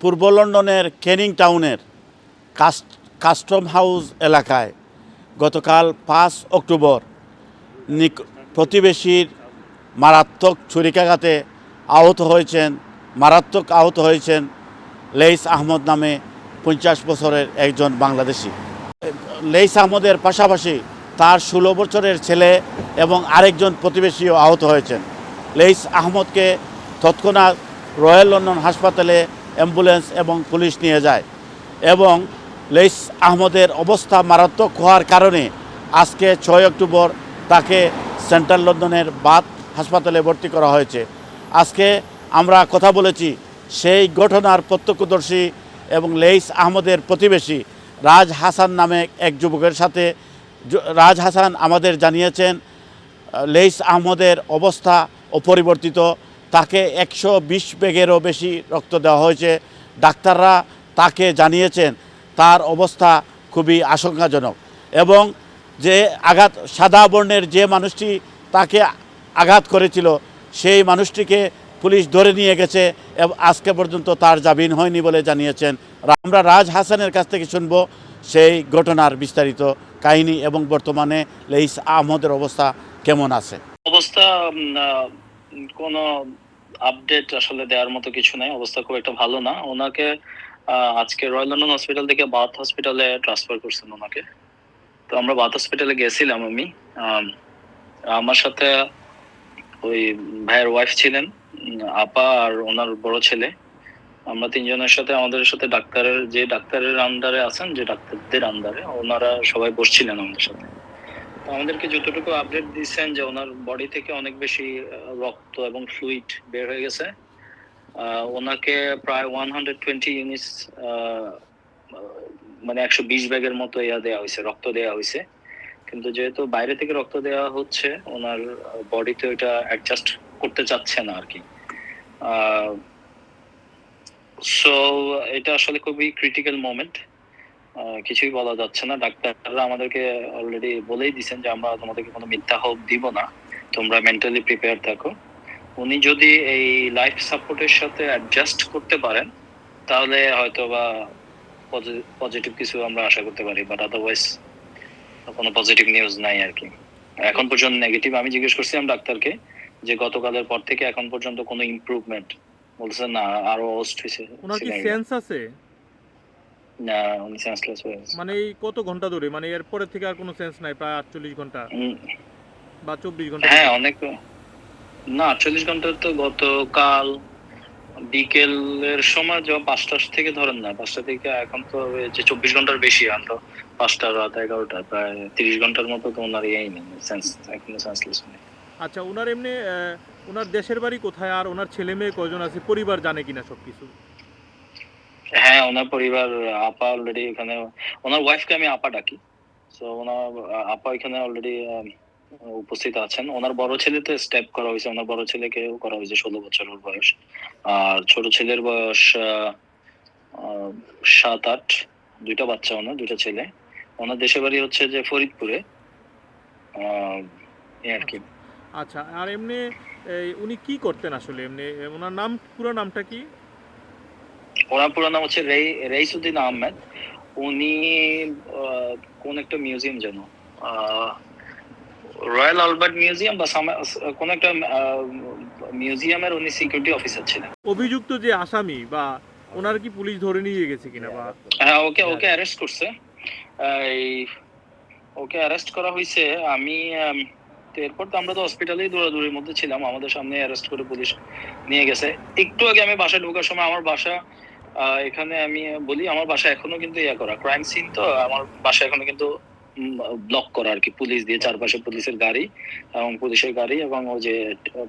পূর্ব লন্ডনের কেনিং টাউনের caste custom house এলাকায় গতকাল পাঁচ অক্টোবর প্রতিবেশীর মারাত্মক ছুরিকাঘাতে আহত হয়েছেন, মারাত্মক আহত হয়েছেন লেইস আহমদ নামে পঞ্চাশ বছরের একজন বাংলাদেশি। লেইস আহমদের পাশাপাশি তার ষোলো বছরের ছেলে এবং আরেকজন প্রতিবেশীও আহত হয়েছেন। লেইস আহমদকে তৎক্ষণাৎ রয়্যাল লন্ডন হাসপাতালে অ্যাম্বুলেন্স এবং পুলিশ নিয়ে যায়। এবং লেইস আহমদের অবস্থা মারাত্মক হওয়ার কারণে আজকে ছয় অক্টোবর তাকে সেন্ট্রাল লন্ডনের বাত হাসপাতালে ভর্তি করা হয়েছে। আজকে আমরা কথা বলেছি সেই ঘটনার প্রত্যক্ষদর্শী এবং লেইস আহমদের প্রতিবেশী রাজ হাসান নামে এক যুবকের সাথে। রাজ হাসান আমাদের জানিয়েছেন লেইস আহমদের অবস্থা অপরিবর্তিত। তাকে একশো বিশ বেগেরও বেশি রক্ত দেওয়া হয়েছে। ডাক্তাররা তাকে জানিয়েছেন, তার অবস্থা খুবই আশঙ্কাজনক এবং যে আঘাত, সাদা বর্ণের যে মানুষটি তাকে আঘাত করেছিল, সেই মানুষটিকে পুলিশ ধরে নিয়ে গেছে এবং আজকে পর্যন্ত তার জামিন হয়নি বলে জানিয়েছেন। আমরা রাজ হাসানের কাছ থেকে শুনব সেই ঘটনার বিস্তারিত কাহিনী এবং বর্তমানে লেইস আহমদের অবস্থা কেমন আছে? অবস্থা কোনো আপডেট আসলে দেওয়ার মতো কিছু নাই অবস্থা খুব একটা ভালো না। ওনাকে আজকে রয়্যাল লন্ডন হসপিটাল থেকে বাথ হসপিটালে ট্রান্সফার করছেন ওনাকে। তো আমরা বাথ হসপিটালে গেছিলাম আমি। আম, আমার সাথে ওই ভাইয়ের ওয়াইফ ছিলেন আপা আর ওনার বড় ছেলে। আমরা তিনজনের সাথে আমাদের সাথে ডাক্তারের যে ডাক্তারের আন্ডারে আছেন যে ডাক্তারদের আন্ডারে ওনারা সবাই বসছিলেন আমাদের সাথে। আমাদেরকে যতটুকু আপডেট দিচ্ছেন যে ওনার বডি থেকে অনেক বেশি রক্ত এবং ফ্লুইড বের হয়ে গেছে। ওনাকে প্রায় ওয়ান হান্ড্রেড টোয়েন্টি ইউনিটস মানে একশো বিশ ব্যাগের মতো ইয়া দেওয়া হয়েছে, রক্ত দেওয়া হয়েছে। কিন্তু যেহেতু বাইরে থেকে রক্ত দেওয়া হচ্ছে, ওনার বডিতে ওইটা অ্যাডজাস্ট করতে চাচ্ছে না আর কি সো এটা আসলে খুবই ক্রিটিক্যাল মোমেন্ট কিছুই বলা যাচ্ছে না। ডাক্তাররা আমাদেরকে অলরেডি বলেই দিছেন যে আমরা তোমাদেরকে কোনো মিথ্যা হোপ দিব না। তোমরা মেন্টালি প্রিপেয়ার থাকো। উনি যদি এই লাইফ সাপোর্টের সাথে অ্যাডজাস্ট করতে পারেন তাহলে হয়তো বা পজিটিভ কিছু আমরা আশা করতে পারি বাট আদারওয়াইজ কোনো পজিটিভ নিউজ নাই আর কি। এখন পর্যন্ত নেগেটিভ আমি জিজ্ঞেস করছিলাম ডাক্তারকে যে গতকালের পর থেকে এখন পর্যন্ত কোনো ইমপ্রুভমেন্ট বলছে না আরও ওস্ট হয়েছে ওনার কি সেন্স আছে? না উনি সেন্সলেস হয়ে গেছে। মানে এই কত ঘণ্টা ধরে? মানে এর পরে থেকে আর কোনো সেন্স নাই প্রায় আটচল্লিশ ঘণ্টা? বা চব্বিশ ঘণ্টা? হ্যাঁ অনেক না আটচল্লিশ ঘণ্টা তো গতকাল বিকেলের সময় যখন পাঁচটা থেকে ধরেন না পাঁচটা থেকে এখন তো যে চব্বিশ ঘণ্টার বেশি এখন তো পাঁচটা রাত এগারোটা প্রায় তিরিশ ঘণ্টার মতো তো ওনার ইয়েই নেই সেন্স এখনও সেন্সলেস নেই। আচ্ছা ওনার এমনি ওনার দেশের বাড়ি কোথায়? আর ওনার ছেলে মেয়ে কয়জন আছে? পরিবার জানে কিনা সবকিছু? হ্যাঁ ওনার পরিবার, আপা অলরেডি ওখানে ওনার ওয়াইফকে আমি আপা ডাকি। তো ওনার, আপা এখানে অলরেডি উপস্থিত আছেন। ওনার বড় ছেলে তো স্টেপ করা হয়েছে। ওনার বড় ছেলেকেও করা হয়েছে ষোলো বছর ওর বয়স। আর ছোট ছেলের বয়স সাত, আট। দুইটা বাচ্চা ওনার, দুইটা ছেলে। ওনার দেশের বাড়ি হচ্ছে যে ফরিদপুরে। আর কি। আচ্ছা আর এমনি উনি কি করতেন আসলে? এমনি ওনার নাম, পুরো নামটা কি? ওনার পুরো নাম হচ্ছে রেই রেইসুদ্দিন আহমেদ। উনি কোন একটা মিউজিয়াম যেন রয়্যাল আলবার্ট মিউজিয়াম বা কোন একটা মিউজিয়ামের উনি সিকিউরিটি অফিসার ছিলেন। অভিযুক্ত যে আসামি বা ওনার কি পুলিশ ধরে নিয়ে গেছে কিনা বা? হ্যাঁ ওকে ওকে অ্যারেস্ট করছে। এই ওকে অ্যারেস্ট করা হয়েছে। আমি এরপর তো আমরা তো হসপিটালেই দৌড়াদৌড়ির মধ্যে ছিলাম। আমাদের সামনে অ্যারেস্ট করে পুলিশ নিয়ে গেছে। একটু আগে আমি বাসায় ঢোকার সময় আমার বাসা এখানে আমি বলি আমার বাসা এখনও কিন্তু ইয়া করা ক্রাইম সিন তো আমার বাসা এখনও কিন্তু ব্লক করা আর কি পুলিশ দিয়ে চারপাশে পুলিশের গাড়ি এবং পুলিশের গাড়ি এবং ওই যে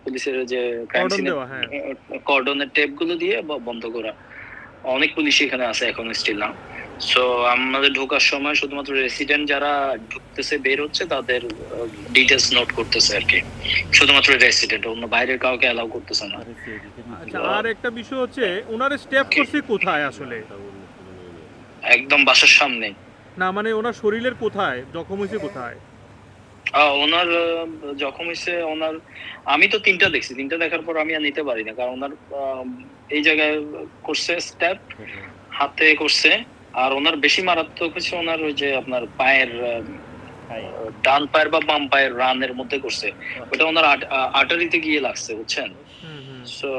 পুলিশের যে ক্রাইম সিন সিনের কর্ডনের টেপগুলো দিয়ে বন্ধ করা। অনেক পুলিশ এখানে আছে এখন স্টিল না সো আমাদের ঢোকার সময় শুধুমাত্র রেসিডেন্ট যারা ঢুকতেছে বের হচ্ছে তাদের ডিটেলস নোট করতেছে আর কি। শুধুমাত্র রেসিডেন্ট অন্য বাইরের কাউকে অ্যালাউ করতেছে না। আচ্ছা আর একটা বিষয় হচ্ছে ওনার স্টেপ করছে কোথায় আসলে? একদম বাসার সামনে। না মানে ওনার শরীরের কোথায়? জখম হয়েছে কোথায়? ওনার জখম হয়েছে ওনার আমি তো তিনটা দেখছি তিনটা দেখার পর আমি আর নিতে পারি না কারণ ওনার এই জায়গায় করছে স্টেপ হাতে করছে। আর ওনার বেশি মারাত্মক হচ্ছে ওনার ওই যে আপনার পায়ের ডান পায়ের বা বাম পায়ের রানের মধ্যে করছে। ওটা ওনার আটারিতে গিয়ে লাগছে বুঝছেন? সো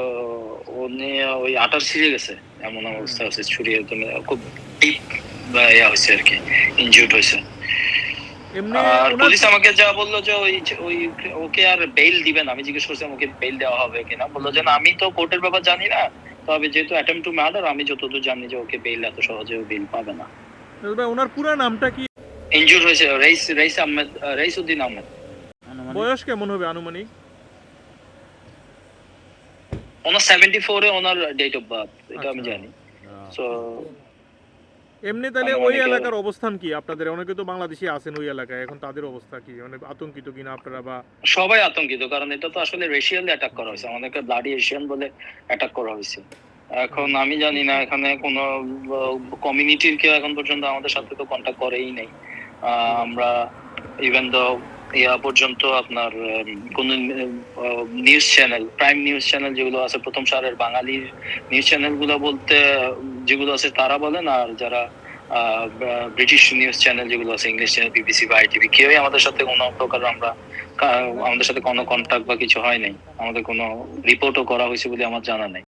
উনি ওই আটার ছিঁড়ে গেছে এমন অবস্থা আছে ছুরি একদম খুব ডিপ ইয়া হয়েছে আর কি হয়েছে। আর পুলিশ আমাকে যা বলল যে ওই ওই ওকে আর বেইল দিবেন আমি জিজ্ঞেস করছিলাম ওকে বেইল দেওয়া হবে কিনা বলল যে না আমি তো কোর্টের ব্যাপার জানি না তবে যেহেতু অ্যাটেম্প টু মার্ডার আমি যতদূর জানি যে ওকে বেল এত সহজে বেল পাবে না। ভাই ওনার পুরো নামটা কি? ইনজুর হয়েছে রাইস রাইস আহমেদ রাইসউদ্দিন উদ্দিন আহমেদ বয়স কেমন হবে আনুমানিক? ওনার সেভেন্টি ফোরে ওনার ডেট অফ বার্থ এটা আমি আচ্ছা। জানি। সো এমনি তাহলে ওই এলাকার অবস্থান কি? আপনাদের অনেকে তো বাংলাদেশি আছেন ওই এলাকায় এখন তাদের অবস্থা কি? মানে আতঙ্কিত কিনা আপনারা বা সবাই আতঙ্কিত কারণ এটা তো আসলে রেশিয়াল অ্যাটাক করা হয়েছে। আমাদেরকে ব্লাডি এশিয়ান বলে অ্যাটাক করা হয়েছে। এখন আমি জানি না এখানে কোনো কমিউনিটির কেউ এখন পর্যন্ত আমাদের সাথে তো কন্ট্যাক্ট করেই নাই। আমরা ইভেন দো ইয়া পর্যন্ত আপনার কোন news channel prime news channel যেগুলো আছে, প্রথম সারের বাঙালি নিউজ চ্যানেলগুলো বলতে যেগুলো আছে তারা বলেন, আর যারা ব্রিটিশ নিউজ চ্যানেল যেগুলো আছে ইংলিশ চ্যানেল বিবিসি বা আইটিভি কেউই আমাদের সাথে কোনো প্রকার আমরা আমাদের সাথে কোনো কন্ট্যাক্ট বা কিছু হয় নাই। আমাদের কোনো রিপোর্টও করা হয়েছে বলে আমার জানা নেই।